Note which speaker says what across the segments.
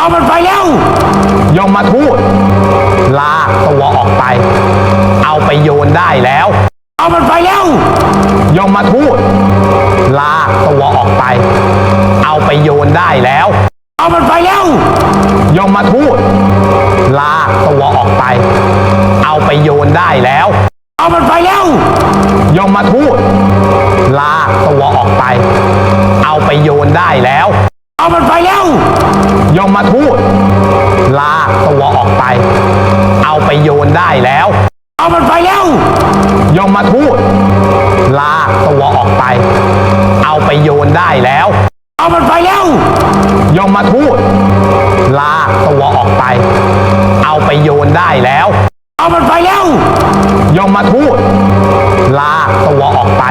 Speaker 1: เอามันไปแล้ว
Speaker 2: ยมมาทูตลากตัวออกไป เอาไปโยนได้แล้ว
Speaker 1: เอามันไปแล้ว
Speaker 2: ยมมาทูตลากตัวออกไป เอาไปโยนได้แล้ว
Speaker 1: เอามันไปแล้ว
Speaker 2: ยมมาทูตลากตัวออกไป เอาไปโยนได้แล้ว
Speaker 1: เอามันไปแล้ว
Speaker 2: ยมมาทูตลากตัวออกไป เอาไปโยนได้แล้ว
Speaker 1: เอามันไปแล้ว
Speaker 2: ยมมาทูตลากตัวออกไป เอาไปโยนได้แล้ว
Speaker 1: เอามันไปแล้ว
Speaker 2: ยมมาทูตลากตัวออกไป เอาไปโยนได้แล้ว
Speaker 1: เอามันไปแล้ว
Speaker 2: ยมมาทูตลากตัวออกไป เอาไปโยนได้แล้ว
Speaker 1: เอามันไปแล้ว
Speaker 2: ยมมาทูตลากตัวออกไป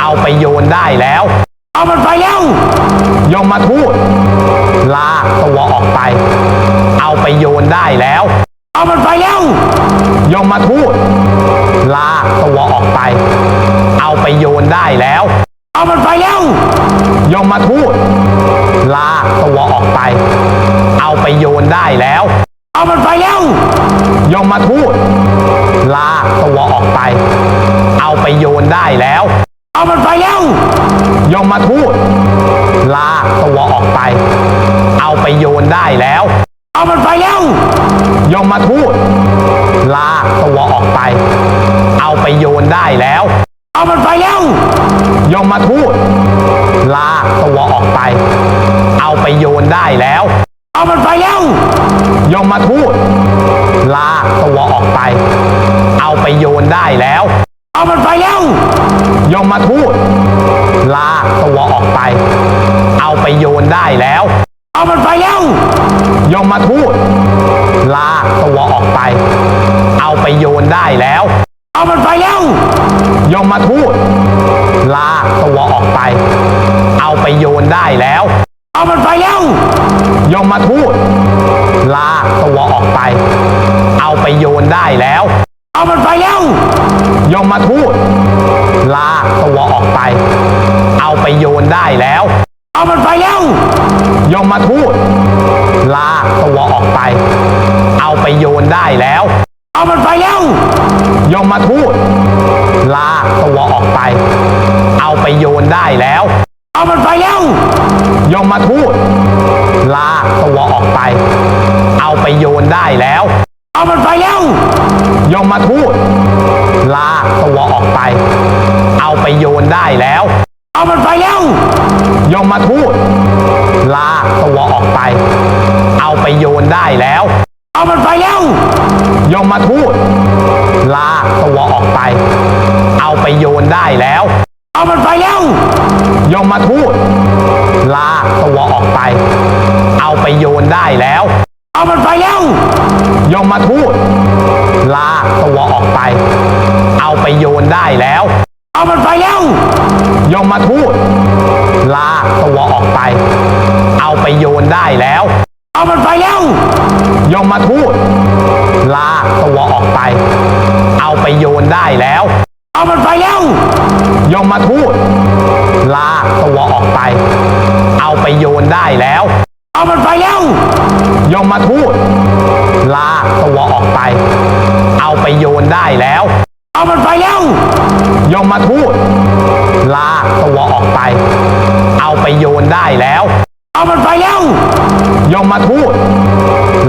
Speaker 2: เอาไปโยนได้แล้ว
Speaker 1: เอามันไปแล้ว
Speaker 2: ยมมาทูตลากตัวออกไป เอาไปโยนได้แล้ว
Speaker 1: เอามันไปแล้ว
Speaker 2: ยมมาทูตลากตัวออกไป เอาไปโยนได้แล้ว
Speaker 1: เอามันไปแล้ว
Speaker 2: ยมมาทูตลากตัวออกไป เอาไปโยนได้แล้ว
Speaker 1: เอามันไปแล้ว
Speaker 2: ยมมาทูตลากตัวออกไป เอาไปโยนได้แล้ว
Speaker 1: เอามันไปแล้ว
Speaker 2: ยมมาทูตลากตัวออกไป เอาไปโยนได้แล้ว
Speaker 1: เอามันไปแล้ว
Speaker 2: ยมมาทูตลากตัวออกไป เอาไปโยนได้แล้ว
Speaker 1: เอามันไปแล้ว
Speaker 2: ยมมาทูตลากตัวออกไป เอาไปโยนได้แล้ว
Speaker 1: เอามันไปแล้ว
Speaker 2: ยมมาทูตลากตัวออกไป เอาไปโยนได้แล้ว โยนได้แล้ว
Speaker 1: เอามันไปแล้ว
Speaker 2: ยมมาทูตลากตัวออกไป เอาไปโยนได้แล้ว
Speaker 1: เอามันไปแล้ว
Speaker 2: ยมมาทูตลากตัวออกไป เอาไปโยนได้แล้ว
Speaker 1: เอามันไปแล้ว
Speaker 2: ยมมาทูตลากตัวออกไป เอาไปโยนได้แล้ว
Speaker 1: เอามันไปแล้ว
Speaker 2: ยมมาทูตลากตัวออกไป เอาไปโยนได้แล้ว
Speaker 1: เอามันไปแล้ว
Speaker 2: ยมมาทูตลากตัวออกไป เอาไปโยนได้แล้ว
Speaker 1: เอามันไปแล้ว
Speaker 2: ยมมาทูตลากตัวออกไป เอาไปโยนได้แล้ว
Speaker 1: เอามันไปแล้ว
Speaker 2: ยมมาทูตลากตัวออกไป เอาไปโยนได้แล้ว
Speaker 1: เอามันไปแล้ว
Speaker 2: ยมมาทูตลากตัวออกไป เอาไปโยนได้แล้ว
Speaker 1: เอามันไปแล้ว
Speaker 2: ยมมาทูตลากตัวออกไป เอาไปโยนได้แล้ว
Speaker 1: เอามันไปแล้ว
Speaker 2: ยมมาทูตลากตัวออกไป เอาไปโยนได้แล้ว
Speaker 1: เอามันไปแล้ว
Speaker 2: ยมมาทูตลากตัวออกไป เอาไปโยนได้แล้ว
Speaker 1: เอามันไปแล้ว
Speaker 2: ยมมาทูตลากตัวออกไป เอาไปโยนได้แล้ว
Speaker 1: เอา มันไปแล้ว
Speaker 2: ยมมาทูตลากตัวออกไป เอาไปโยนได้แล้ว
Speaker 1: เอามันไปแล้ว
Speaker 2: ยมมาทูตลากตัวออกไป เอาไปโยนได้แล้ว
Speaker 1: เอามันไปแล้ว
Speaker 2: ยมมาทูตลากตัวออกไป เอาไปโยนได้แล้ว
Speaker 1: เอามันไปแล้ว
Speaker 2: ยมมาทูตลากตัวออกไป เอาไปโยนได้แล้ว
Speaker 1: เอามันไปแล้ว
Speaker 2: ยมมาทูต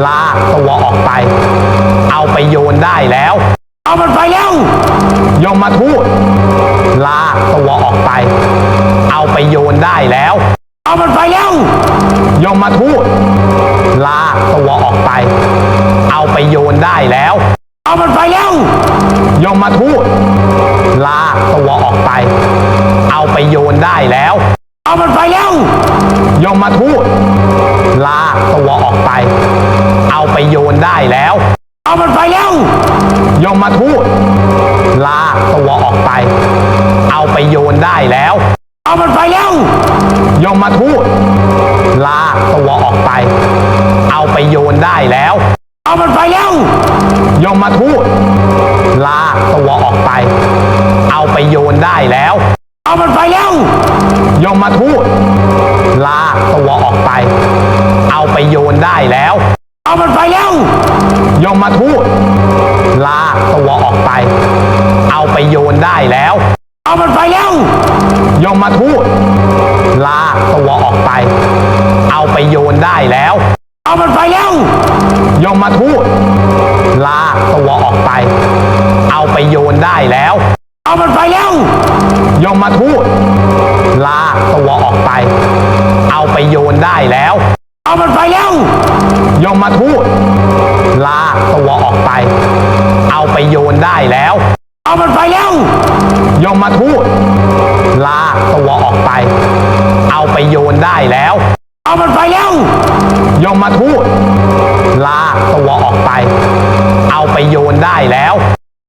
Speaker 2: ลากตัวออกไป เอาไปโยนได้แล้ว
Speaker 1: เอามันไปแล้ว
Speaker 2: ยมมาทูตลากตัวออกไป เอาไปโยนได้แล้ว
Speaker 1: เอามันไปแล้ว
Speaker 2: ยมมาทูตลากตัวออกไป เอาไปโยนได้แล้ว
Speaker 1: เอามันไปแล้ว
Speaker 2: ยมมาทูตลากตัวออกไป เอาไปโยนได้แล้ว
Speaker 1: เอามันไปแล้ว
Speaker 2: ยมมาทูตลากตัวออกไป เอาไปโยนได้แล้ว
Speaker 1: เอามันไปแล้ว
Speaker 2: ยมมาทูตลากตัวออกไป เอาไปโยนได้แล้ว
Speaker 1: เอามันไปแล้ว
Speaker 2: ยมมาทูตลากตัวออกไป เอาไปโยนได้แล้ว
Speaker 1: เอามันไปแล้ว
Speaker 2: ยมมาทูตลากตัวออกไป เอาไปโยนได้
Speaker 1: แล้ว
Speaker 2: ยมมาทูตลากตัวออกไป เอาไปโยนได้ได้แล้ว
Speaker 1: เอามันไปแล้ว
Speaker 2: ยมทูตลากตัวออกไป เอาไปโยนได้แล้ว
Speaker 1: เอามันไปแล้ว
Speaker 2: ยมทูตลากตัวออกไป เอาไปโยนได้แล้ว
Speaker 1: เอามันไปแล้ว
Speaker 2: ยมทูตลากตัวออกไป เอาไปโยนได้แล้ว
Speaker 1: เอามันไปแล้ว
Speaker 2: ยมทูตลากตัวออกไป เอาไปโยนได้แล้ว
Speaker 1: เอามันไปแล้ว
Speaker 2: ยมทูตลากตัวออกไป เอาไปโยนได้แล้ว
Speaker 1: เอามันไปแล้ว
Speaker 2: ยมทูตลากตัวออกไป เอาไปโยนได้แล้ว